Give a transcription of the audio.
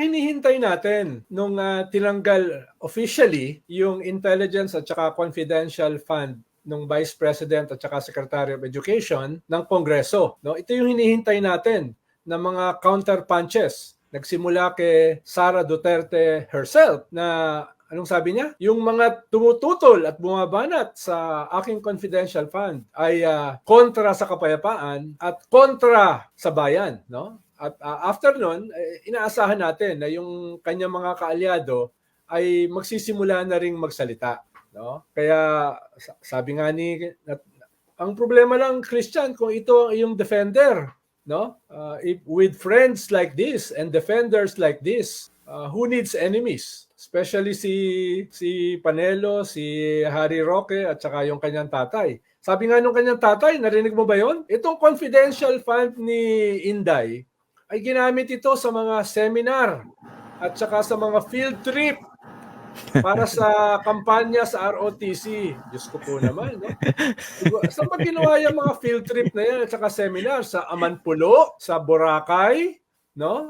hinihintay natin nung ah, tinanggal officially yung intelligence at saka confidential fund ng Vice President at saka Secretary of Education ng Kongreso. No? Ito yung hinihintay natin na mga counter punches. Nagsimula kay Sara Duterte herself na anong sabi niya? Yung mga tumututol at bumabanat sa aking confidential fund ay ah, kontra sa kapayapaan at kontra sa bayan, no? At ah, after nun, eh, inaasahan natin na yung kanyang mga kaalyado ay magsisimula na ring magsalita, no? Kaya sa- sabi nga ni ang problema lang Christian kung ito yung defender, no? Uh, if with friends like this and defenders like this, uh, who needs enemies? Especially si si Panelo, si Harry Roque at saka yung kanyang tatay. Sabi nga nung kanyang tatay, narinig mo ba yon? Itong confidential fund ni Inday ay ginamit ito sa mga seminar at saka sa mga field trip para sa kampanya sa ROTC. Diyos ko po naman. No? Saan ba ginawa yung mga field trip na yan at saka seminar? Sa Amanpulo, sa Boracay, no?